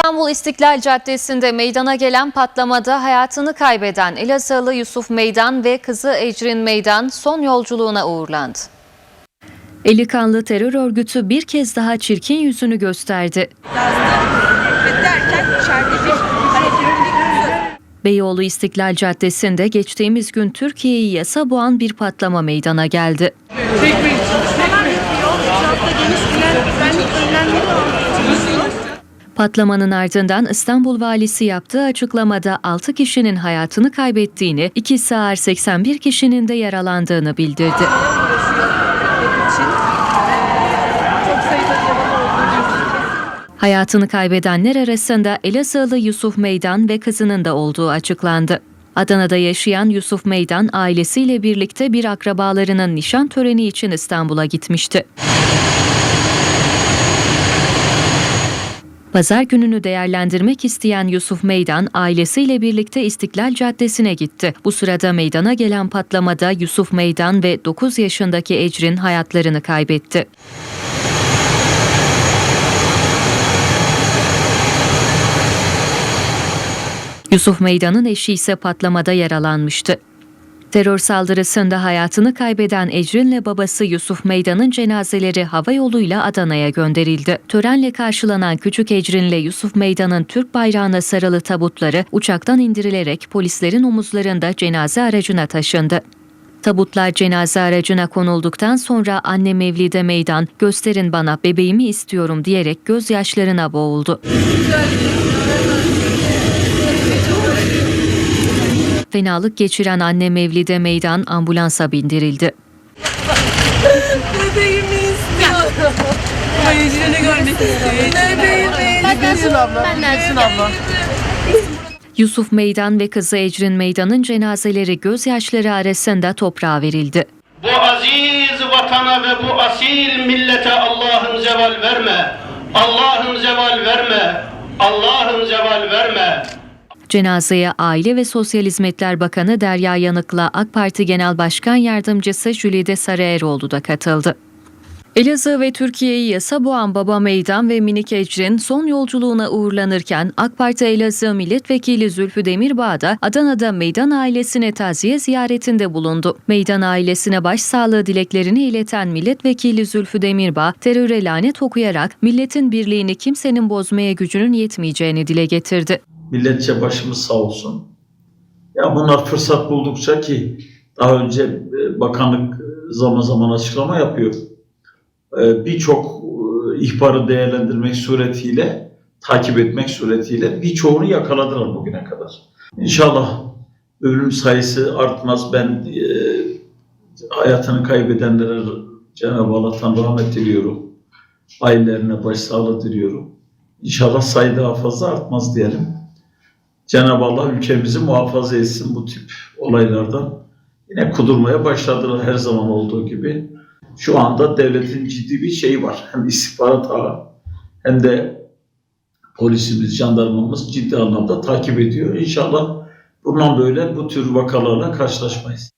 İstanbul İstiklal Caddesi'nde meydana gelen patlamada hayatını kaybeden Elazığlı Yusuf Meydan ve kızı Ecrin Meydan son yolculuğuna uğurlandı. Eli kanlı terör örgütü bir kez daha çirkin yüzünü gösterdi. Beyoğlu İstiklal Caddesi'nde geçtiğimiz gün Türkiye'yi yasa boğan bir patlama meydana geldi. Patlamanın ardından İstanbul Valisi yaptığı açıklamada 6 kişinin hayatını kaybettiğini, 2 sağır 81 kişinin de yaralandığını bildirdi. Hayatını kaybedenler arasında Elazığlı Yusuf Meydan ve kızının da olduğu açıklandı. Adana'da yaşayan Yusuf Meydan ailesiyle birlikte bir akrabalarının nişan töreni için İstanbul'a gitmişti. Pazar gününü değerlendirmek isteyen Yusuf Meydan ailesiyle birlikte İstiklal Caddesi'ne gitti. Bu sırada meydana gelen patlamada Yusuf Meydan ve 9 yaşındaki Ecrin hayatlarını kaybetti. Yusuf Meydan'ın eşi ise patlamada yaralanmıştı. Terör saldırısında hayatını kaybeden Ecrin'le babası Yusuf Meydan'ın cenazeleri hava yoluyla Adana'ya gönderildi. Törenle karşılanan küçük Ecrin'le Yusuf Meydan'ın Türk bayrağına sarılı tabutları uçaktan indirilerek polislerin omuzlarında cenaze aracına taşındı. Tabutlar cenaze aracına konulduktan sonra anne Mevlide Meydan gösterin bana bebeğimi istiyorum diyerek gözyaşlarına boğuldu. Fenalık geçiren anne Mevlide Meydan ambulansa bindirildi. Bebeğimi istiyorum. Bebeğimi Bendensin abla. Bendensin abla. Yusuf Meydan ve kızı Ecrin Meydan'ın cenazeleri gözyaşları arasında toprağa verildi. Bu aziz vatana ve bu asil millete Allah'ın zeval verme. Allah'ın zeval verme. Allah'ın zeval verme. Cenazeye Aile ve Sosyal Hizmetler Bakanı Derya Yanık'la AK Parti Genel Başkan Yardımcısı Jülide Sarıeroğlu da katıldı. Elazığ ve Türkiye'yi yasa boğan Baba Meydan ve Minik Ecrin son yolculuğuna uğurlanırken AK Parti Elazığ Milletvekili Zülfü Demirbağ da Adana'da Meydan ailesine taziye ziyaretinde bulundu. Meydan ailesine başsağlığı dileklerini ileten Milletvekili Zülfü Demirbağ teröre lanet okuyarak milletin birliğini kimsenin bozmaya gücünün yetmeyeceğini dile getirdi. Milletçe başımız sağ olsun. Ya bunlar fırsat buldukça ki daha önce e, bakanlık e, zaman zaman açıklama yapıyor. E, Birçok ihbarı değerlendirmek suretiyle, takip etmek suretiyle birçoğunu yakaladılar bugüne kadar. İnşallah ölüm sayısı artmaz. Ben hayatını kaybedenlere Cenab-ı Allah'tan rahmet diliyorum. Ailelerine başsağlığı diliyorum. İnşallah sayı daha fazla artmaz diyelim. Cenab-ı Allah ülkemizi muhafaza etsin bu tip olaylardan. Yine kudurmaya başladılar her zaman olduğu gibi. Şu anda devletin ciddi bir şeyi var. Hem istihbarat ağı hem de polisimiz, jandarmamız ciddi anlamda takip ediyor. İnşallah bundan böyle bu tür vakalarla karşılaşmayız.